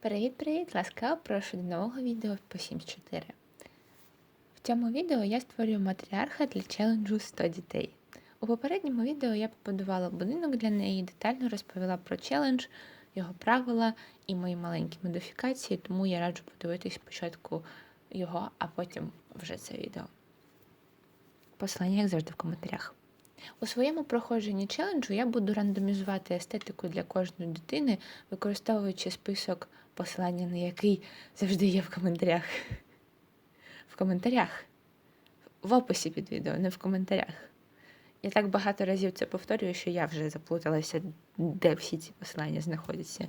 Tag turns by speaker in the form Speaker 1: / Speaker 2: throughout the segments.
Speaker 1: Привіт-привіт! Ласкаво прошу до нового відео по Sims 4. В цьому відео я створюю матріарха для челенджу 100 дітей. У попередньому відео я побудувала будинок для неї детально розповіла про челендж, його правила і мої маленькі модифікації, тому я раджу подивитись спочатку його, а потім вже це відео. Посилання, як завжди, в коментарях. У своєму проходженні челенджу я буду рандомізувати естетику для кожної дитини, використовуючи список, посилання на який завжди є в коментарях. В коментарях. В описі під відео, не в коментарях. Я так багато разів це повторюю, що я вже заплуталася, де всі ці посилання знаходяться.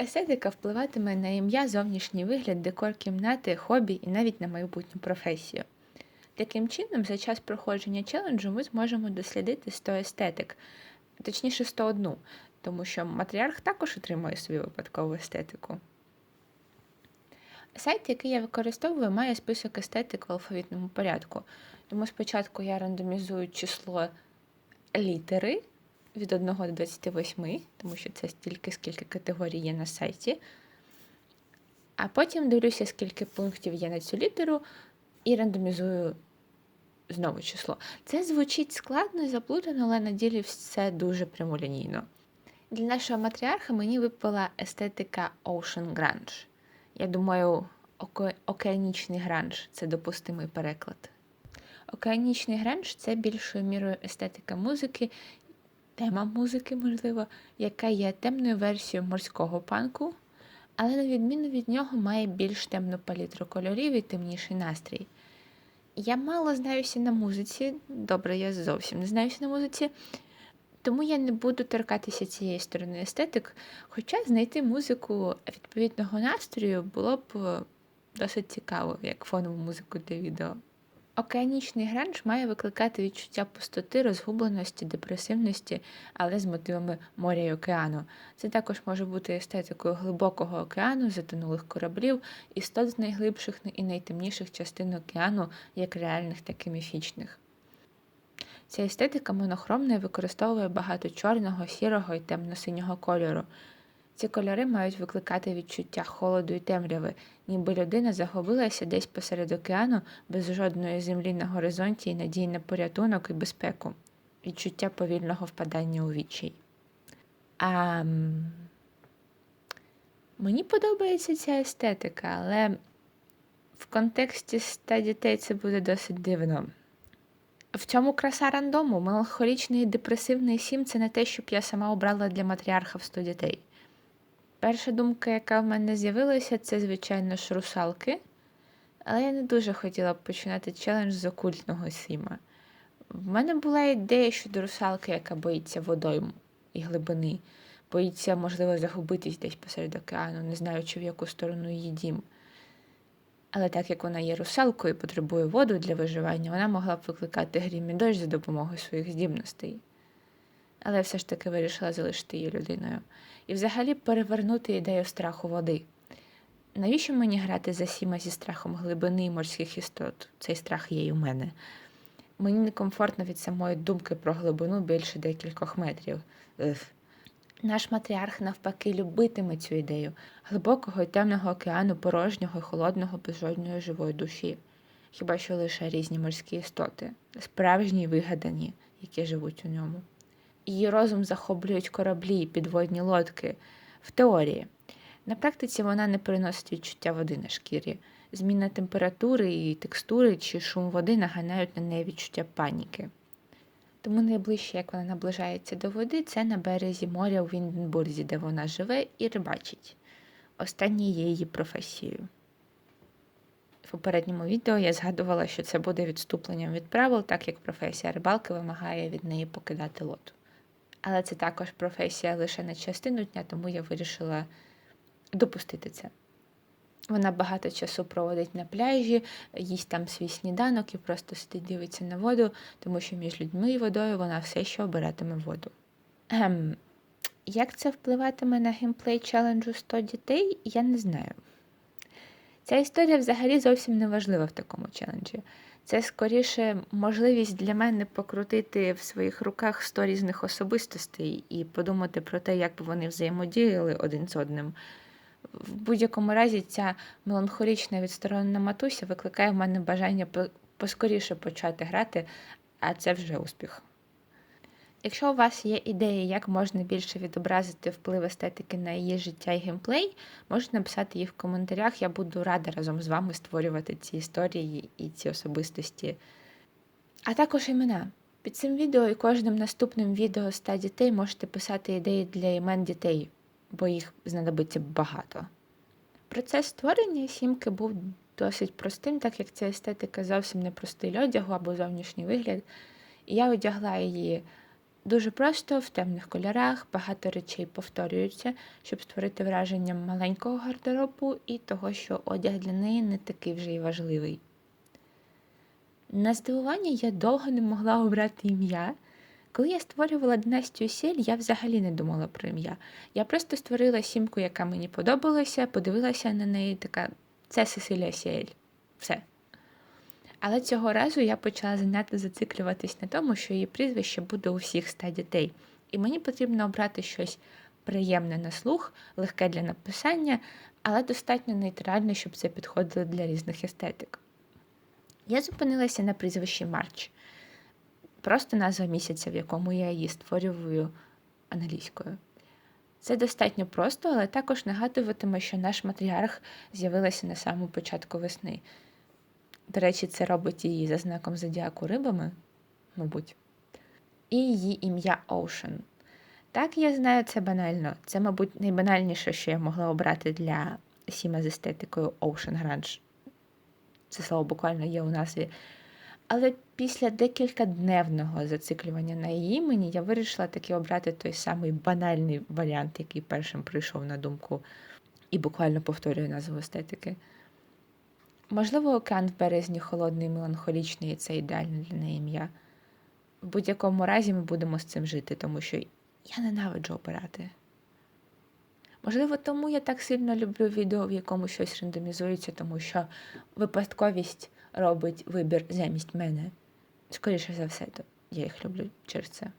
Speaker 1: Естетика впливатиме на ім'я, зовнішній вигляд, декор кімнати, хобі і навіть на майбутню професію. Таким чином, за час проходження челенджу ми зможемо дослідити 100 естетик, точніше 101, тому що матріарх також отримує собі випадкову естетику. Сайт, який я використовую, має список естетик в алфавітному порядку. Тому спочатку я рандомізую число літери від 1 до 28, тому що це стільки, скільки категорій є на сайті. А потім дивлюся, скільки пунктів є на цю літеру, і рандомізую знову число. Це звучить складно і заплутано, але на ділі все дуже прямолінійно. Для нашого матріарха мені випала естетика Ocean Grunge. Я думаю, оке- океанічний гранж це допустимий переклад. Океанічний гранж це більшою мірою естетика музики, тема музики, можливо, яка є темною версією морського панку, але на відміну від нього має більш темну палітру кольорів і темніший настрій. Я мало знаюся на музиці, добре, я зовсім не знаюся на музиці, тому я не буду торкатися цієї сторони естетик, хоча знайти музику відповідного настрою було б е, досить цікаво, як фонову музику для відео. Океанічний гранж має викликати відчуття пустоти, розгубленості, депресивності, але з мотивами моря й океану. Це також може бути естетикою глибокого океану, затонулих кораблів, істот з найглибших і найтемніших частин океану, як реальних, так і міфічних. Ця естетика монохромна і використовує багато чорного, сірого і темно-синього кольору. Ці кольори мають викликати відчуття холоду і темряви, ніби людина загубилася десь посеред океану без жодної землі на горизонті і надії на порятунок і безпеку, відчуття повільного впадання у відчай. А, мені подобається ця естетика, але в контексті ста дітей це буде досить дивно. В цьому краса рандому. Меланхолічний і депресивний сім це не те, щоб я сама обрала для матріарха в 100 дітей. Перша думка, яка в мене з'явилася, це, звичайно ж, русалки. Але я не дуже хотіла б починати челендж з окультного сіма. В мене була ідея щодо русалки, яка боїться водойм і глибини, боїться, можливо, загубитись десь посеред океану, не знаючи, в яку сторону її дім. Але так як вона є русалкою і потребує воду для виживання, вона могла б викликати грім і дощ за допомогою своїх здібностей. Але все ж таки вирішила залишити її людиною. І взагалі перевернути ідею страху води. Навіщо мені грати за сіма зі страхом глибини і морських істот? Цей страх є і у мене. Мені некомфортно від самої думки про глибину більше декількох метрів. Ех. Наш матріарх навпаки любитиме цю ідею глибокого і темного океану, порожнього і холодного без жодної живої душі, хіба що лише різні морські істоти, справжні й вигадані, які живуть у ньому. Її розум захоплюють кораблі і підводні лодки в теорії. На практиці вона не приносить відчуття води на шкірі. Зміна температури і текстури чи шум води наганяють на неї відчуття паніки. Тому найближче, як вона наближається до води, це на березі моря у Вінденбурзі, де вона живе і рибачить. Останнє є її професією. В попередньому відео я згадувала, що це буде відступленням від правил, так як професія рибалки вимагає від неї покидати лодку. Але це також професія лише на частину дня, тому я вирішила допустити це. Вона багато часу проводить на пляжі, їсть там свій сніданок і просто сидить дивиться на воду, тому що між людьми і водою вона все ще обиратиме воду. Ем, як це впливатиме на геймплей челенджу 100 дітей, я не знаю. Ця історія взагалі зовсім не важлива в такому челенджі. Це скоріше можливість для мене покрутити в своїх руках сто різних особистостей і подумати про те, як би вони взаємодіяли один з одним. В будь-якому разі ця меланхолічна відсторонена матуся викликає в мене бажання поскоріше почати грати, а це вже успіх. Якщо у вас є ідеї, як можна більше відобразити вплив естетики на її життя і геймплей, можете написати їх в коментарях. Я буду рада разом з вами створювати ці історії і ці особистості. А також імена. Під цим відео і кожним наступним відео ста дітей можете писати ідеї для імен дітей, бо їх знадобиться багато. Процес створення сімки був досить простим, так як ця естетика зовсім не про стиль одягу або зовнішній вигляд. І я одягла її дуже просто в темних кольорах, багато речей повторюються, щоб створити враження маленького гардеробу і того, що одяг для неї не такий вже й важливий. На здивування я довго не могла обрати ім'я. Коли я створювала династію Сіль, я взагалі не думала про ім'я. Я просто створила сімку, яка мені подобалася, подивилася на неї така це Сесилія Сіель. Все. Але цього разу я почала занадто зациклюватись на тому, що її прізвище буде у всіх ста дітей. І мені потрібно обрати щось приємне на слух, легке для написання, але достатньо нейтральне, щоб це підходило для різних естетик. Я зупинилася на прізвищі Марч. Просто назва місяця, в якому я її створюю англійською. Це достатньо просто, але також нагадуватиме, що наш матріарх з'явилася на самому початку весни. До речі, це робить її за знаком зодіаку рибами, мабуть. І її ім'я Ocean. Так, я знаю, це банально. Це, мабуть, найбанальніше, що я могла обрати для сіма з естетикою Ocean Grunge. Це слово буквально є у назві. Але після декількадневного зациклювання на її імені я вирішила таки обрати той самий банальний варіант, який першим прийшов на думку, і буквально повторюю назву естетики. Можливо, океан в березні холодний, меланхолічний, і це ідеальне для неї ім'я. В будь-якому разі ми будемо з цим жити, тому що я ненавиджу обирати. Можливо, тому я так сильно люблю відео, в якому щось рандомізується, тому що випадковість робить вибір замість мене. Скоріше за все, то я їх люблю через це.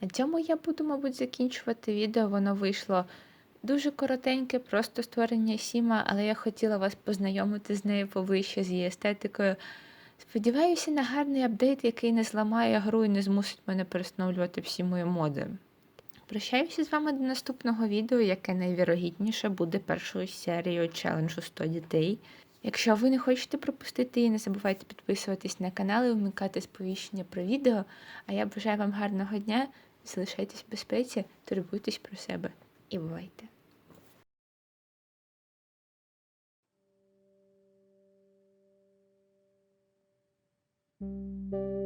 Speaker 1: На цьому я буду, мабуть, закінчувати відео. Воно вийшло дуже коротеньке, просто створення Сіма, але я хотіла вас познайомити з нею поближче, з її естетикою. Сподіваюся на гарний апдейт, який не зламає гру і не змусить мене перестановлювати всі мої моди. Прощаюся з вами до наступного відео, яке найвірогідніше буде першою серією челенджу 100 дітей. Якщо ви не хочете пропустити її, не забувайте підписуватись на канал і вмикати сповіщення про відео. А я бажаю вам гарного дня, залишайтесь в безпеці, турбуйтесь про себе і бувайте!
Speaker 2: Thank you.